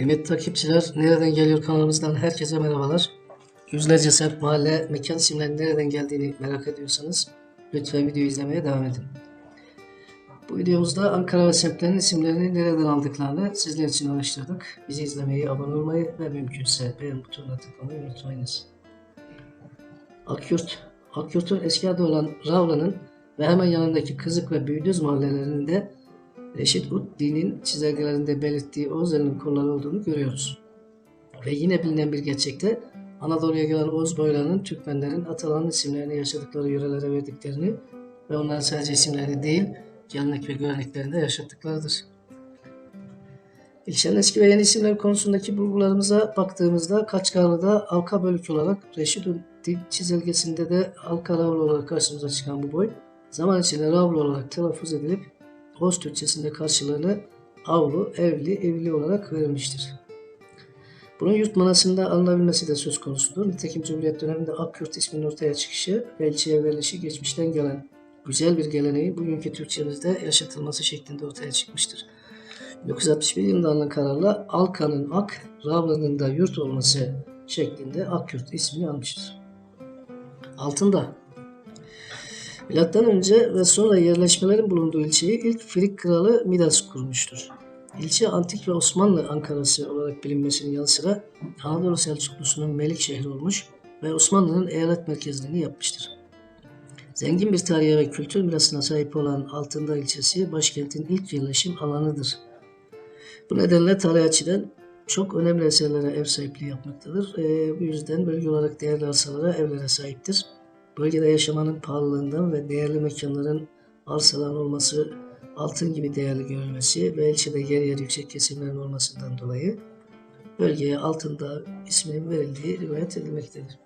Kıymetli takipçiler, Nereden Geliyor kanalımızdan herkese merhabalar. Yüzlerce semt, mahalle, mekan isimlerinin nereden geldiğini merak ediyorsanız lütfen videoyu izlemeye devam edin. Bu videomuzda Ankara ve semtlerin isimlerini nereden aldıklarını sizler için araştırdık. Bizi izlemeyi, abone olmayı ve mümkünse beğen butonuna tıklamayı unutmayınız. Akyurt, Akyurt'un eski adı olan Ravla'nın ve hemen yanındaki Kızık ve Büyüdüz mahallelerinde Reşit Uddi'nin çizelgelerinde belirttiği Oğuzlarının kolları olduğunu görüyoruz. Ve yine bilinen bir gerçekte Anadolu'ya gelen Oğuz boylarının Türkmenlerin atalarının isimlerini yaşadıkları yörelere verdiklerini ve onların sadece isimlerini değil, gelenek ve göreneklerini de yaşattıklarıdır. İlçenin eski ve yeni isimler konusundaki bulgularımıza baktığımızda Kaçkarlı'da Alka bölük olarak Reşit Uddi çizelgesinde de Alka Ravlı olarak karşımıza çıkan bu boy, zaman içinde Ravlı olarak telaffuz edilip Oğuz Türkçesinde karşılığını avlu, evli, evli olarak verilmiştir. Bunun yurt manasında alınabilmesi de söz konusudur. Nitekim Cumhuriyet döneminde Akyurt isminin ortaya çıkışı ve ilçeye verilişi geçmişten gelen güzel bir geleneği bugünkü Türkçemizde yaşatılması şeklinde ortaya çıkmıştır. 1961 yılında alınan kararla Alkan'ın Ak, Ravlı'nın da yurt olması şeklinde Akyurt ismini almıştır. Altında Milattan önce ve sonra yerleşmelerin bulunduğu ilçeyi ilk Frig kralı Midas kurmuştur. İlçe antik ve Osmanlı Ankara'sı olarak bilinmesinin yanı sıra Anadolu Selçuklusu'nun melik şehri olmuş ve Osmanlı'nın eyalet merkezliğini yapmıştır. Zengin bir tarihe ve kültür mirasına sahip olan Altındağ ilçesi başkentin ilk yerleşim alanıdır. Bu nedenle tarih açıdan çok önemli eserlere ev sahipliği yapmaktadır. Ee, bu yüzden bölge olarak değerli arsalara, evlere sahiptir. Bölgede yaşamanın pahalılığından ve değerli mekanların arsaların olması, altın gibi değerli görülmesi ve ilçede yer yer yüksek kesimlerin olmasından dolayı bölgeye Altındağ isminin verildiği rivayet edilmektedir.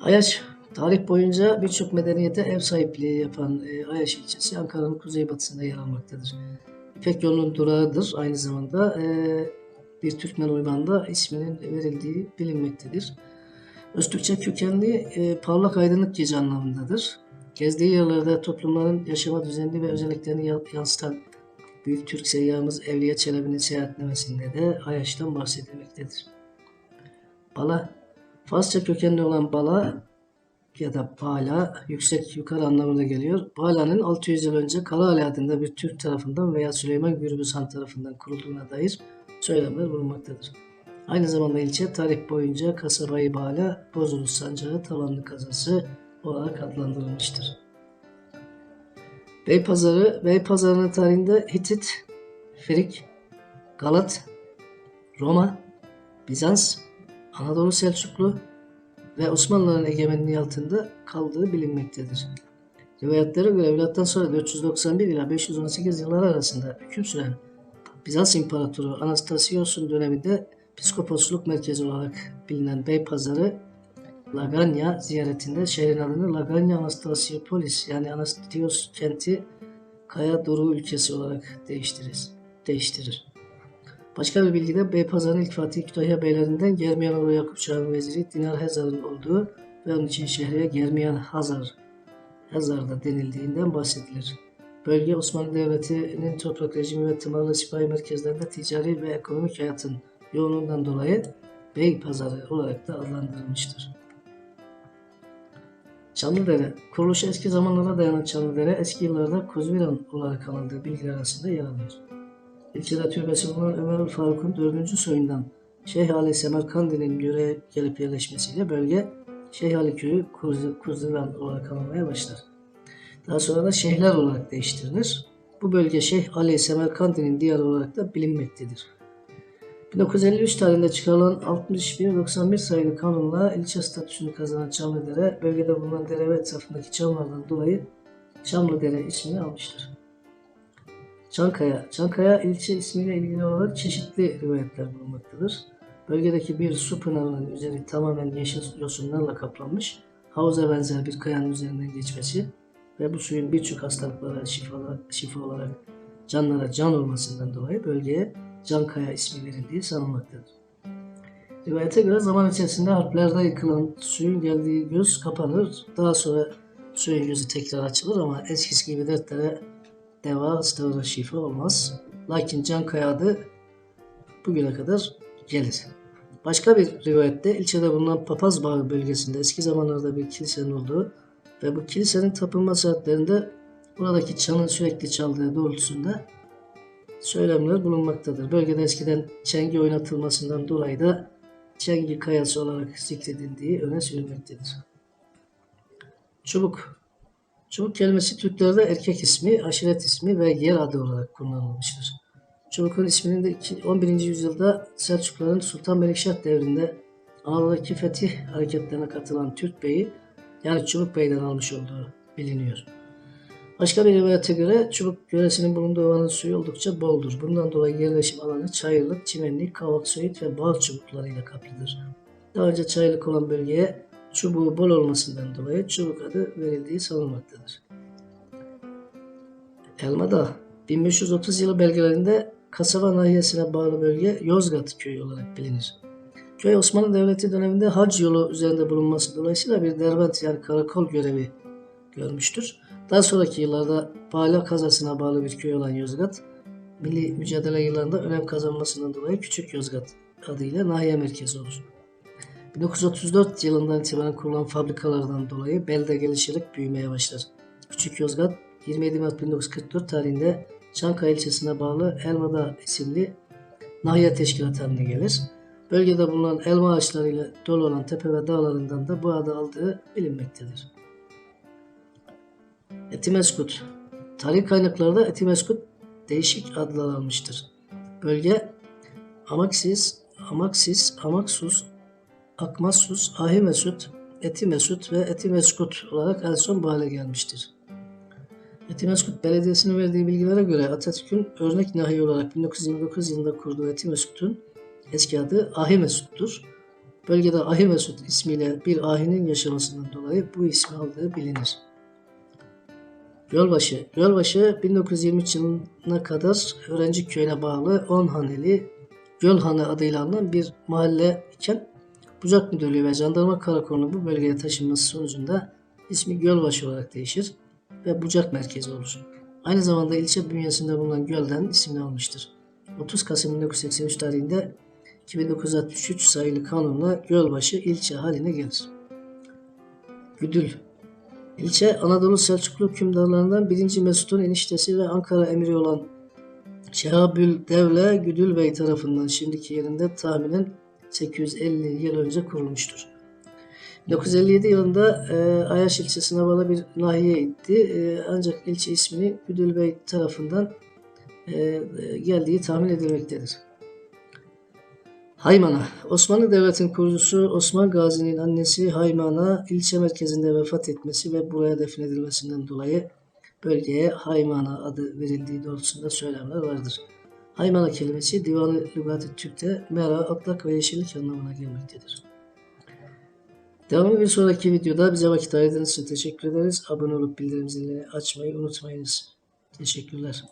Ayaş, tarih boyunca birçok medeniyete ev sahipliği yapan e, Ayaş ilçesi Ankara'nın kuzeybatısında yer almaktadır. İpek yolunun durağıdır. Aynı zamanda e, bir Türkmen uymanda isminin verildiği bilinmektedir. Öztürkçe kökenli e, parlak aydınlık gece anlamındadır. Gezdiği yerlerde toplumların yaşama düzenini ve özelliklerini ya- yansıtan Büyük Türk seyyahımız Evliya Çelebi'nin seyahatnamesinde de Ayaş'tan bahsedilmektedir. Bala, Farsça kökenli olan bala ya da bala yüksek yukarı anlamına geliyor. Bala'nın 600 yıl önce Karaali adında bir Türk tarafından veya Süleyman Gürbüz Han tarafından kurulduğuna dair söylemler bulunmaktadır. Aynı zamanda ilçe tarih boyunca kasabayı Bala, Bozulus Sancağı tavanlı kazası olarak adlandırılmıştır. Beypazarı, Beypazarı'nın tarihinde Hitit, Frig, Galat, Roma, Bizans, Anadolu Selçuklu ve Osmanlıların egemenliği altında kaldığı bilinmektedir. Rivayetlere göre milattan sonra 491 ila 518 yılları arasında hüküm süren Bizans İmparatoru Anastasios'un döneminde Piskoposluk merkezi olarak bilinen Beypazarı Laganya ziyaretinde şehrin adını Laganya Anastasiopolis yani Anastios kenti Kaya Doru ülkesi olarak değiştirir. değiştirir. Başka bir bilgide Beypazarı'nın ilk Fatih Kütahya beylerinden Germiyanoğlu Yakup Şah'ın veziri Dinar Hazar'ın olduğu ve onun için şehre Germiyan Hazar Hazar'da denildiğinden bahsedilir. Bölge Osmanlı Devleti'nin toprak rejimi ve tımarlı sipahi merkezlerinde ticari ve ekonomik hayatın yoğunluğundan dolayı Bey Pazarı olarak da adlandırılmıştır. Çamlıdere, kuruluşu eski zamanlara dayanan Çamlıdere eski yıllarda Kuzviran olarak anıldığı bilgiler arasında yer alıyor. İlçede türbesi bulunan Ömer Faruk'un 4. soyundan Şeyh Ali Semerkandi'nin yöreye gelip yerleşmesiyle bölge Şeyh Ali Köyü Kuz- Kuzviran olarak anılmaya başlar. Daha sonra da şeyhler olarak değiştirilir. Bu bölge Şeyh Ali Semerkandi'nin diyarı olarak da bilinmektedir. 1953 tarihinde çıkarılan 61-91 sayılı kanunla ilçe statüsünü kazanan Çamlıdere, bölgede bulunan dere ve etrafındaki çamlardan dolayı Çamlıdere ismini almıştır. Çankaya, Çankaya ilçe ismiyle ilgili olarak çeşitli rivayetler bulunmaktadır. Bölgedeki bir su pınarının üzeri tamamen yeşil yosunlarla kaplanmış, havuza benzer bir kayanın üzerinden geçmesi ve bu suyun birçok hastalıklara şifa, şifa olarak canlara can olmasından dolayı bölgeye Cankaya ismi verildiği sanılmaktadır. Rivayete göre zaman içerisinde harplerde yıkılan suyun geldiği göz kapanır. Daha sonra suyun gözü tekrar açılır ama eskisi gibi dertlere deva, ıstığına şifa olmaz. Lakin Cankaya adı bugüne kadar gelir. Başka bir rivayette ilçede bulunan Papaz Bağı bölgesinde eski zamanlarda bir kilisenin olduğu ve bu kilisenin tapınma saatlerinde buradaki çanın sürekli çaldığı doğrultusunda söylemler bulunmaktadır. Bölgede eskiden çengi oynatılmasından dolayı da çengi kayası olarak zikredildiği öne sürülmektedir. Çubuk Çubuk kelimesi Türklerde erkek ismi, aşiret ismi ve yer adı olarak kullanılmıştır. Çubuk'un isminin de iki- 11. yüzyılda Selçukluların Sultan Melikşah devrinde Anadolu'daki fetih hareketlerine katılan Türk Bey'i yani Çubuk Bey'den almış olduğu biliniyor. Başka bir rivayete göre Çubuk yöresinin bulunduğu ovanın suyu oldukça boldur. Bundan dolayı yerleşim alanı çayırlık, çimenlik, kavak, söğüt ve bal çubuklarıyla kaplıdır. Daha önce çayırlık olan bölgeye çubuğu bol olmasından dolayı çubuk adı verildiği sanılmaktadır. Elmadağ 1530 yılı belgelerinde kasaba nahiyesine bağlı bölge Yozgat köyü olarak bilinir. Köy Osmanlı Devleti döneminde hac yolu üzerinde bulunması dolayısıyla bir derbent yani karakol görevi görmüştür. Daha sonraki yıllarda Bala kazasına bağlı bir köy olan Yozgat, milli mücadele yıllarında önem kazanmasından dolayı Küçük Yozgat adıyla nahiye merkezi olur. 1934 yılından itibaren kurulan fabrikalardan dolayı belde gelişerek büyümeye başlar. Küçük Yozgat 27 Mart 1944 tarihinde Çankaya ilçesine bağlı Elmadağ isimli nahiye teşkilatı haline gelir. Bölgede bulunan elma ağaçlarıyla dolu olan tepe ve dağlarından da bu adı aldığı bilinmektedir. Etimeskut Tarih kaynaklarda Etimeskut değişik adlar almıştır. Bölge Amaksis, Amaksis, Amaksus, Akmassus, Ahimesut, Etimesut ve Etimeskut olarak en son bu hale gelmiştir. Etimeskut Belediyesi'nin verdiği bilgilere göre Atatürk'ün örnek nahiye olarak 1929 yılında kurduğu Etimeskut'un eski adı Ahimesut'tur. Bölgede Ahimesut ismiyle bir ahinin yaşamasından dolayı bu ismi aldığı bilinir. Gölbaşı. Gölbaşı 1923 yılına kadar öğrenci köyüne bağlı 10 haneli Gölhanı adıyla anılan bir mahalle iken Bucak Müdürlüğü ve Jandarma Karakolu'nun bu bölgeye taşınması sonucunda ismi Gölbaşı olarak değişir ve Bucak merkezi olur. Aynı zamanda ilçe bünyesinde bulunan gölden ismini almıştır. 30 Kasım 1983 tarihinde 2963 sayılı kanunla Gölbaşı ilçe haline gelir. Güdül İlçe Anadolu Selçuklu hükümdarlarından 1. Mesut'un eniştesi ve Ankara emiri olan Şehabül Devle Güdül Bey tarafından şimdiki yerinde tahminen 850 yıl önce kurulmuştur. 1957 yılında e, Ayaş ilçesine bağlı bir nahiye itti. E, ancak ilçe ismini Güdül Bey tarafından e, e, geldiği tahmin edilmektedir. Haymana. Osmanlı Devleti'nin kurucusu Osman Gazi'nin annesi Haymana ilçe merkezinde vefat etmesi ve buraya defnedilmesinden dolayı bölgeye Haymana adı verildiği doğrultusunda söylemler vardır. Haymana kelimesi Divan-ı Lügat-ı Türk'te mera, atlak ve yeşillik anlamına gelmektedir. Devamlı bir sonraki videoda bize vakit ayırdığınız için teşekkür ederiz. Abone olup bildirim zilini açmayı unutmayınız. Teşekkürler.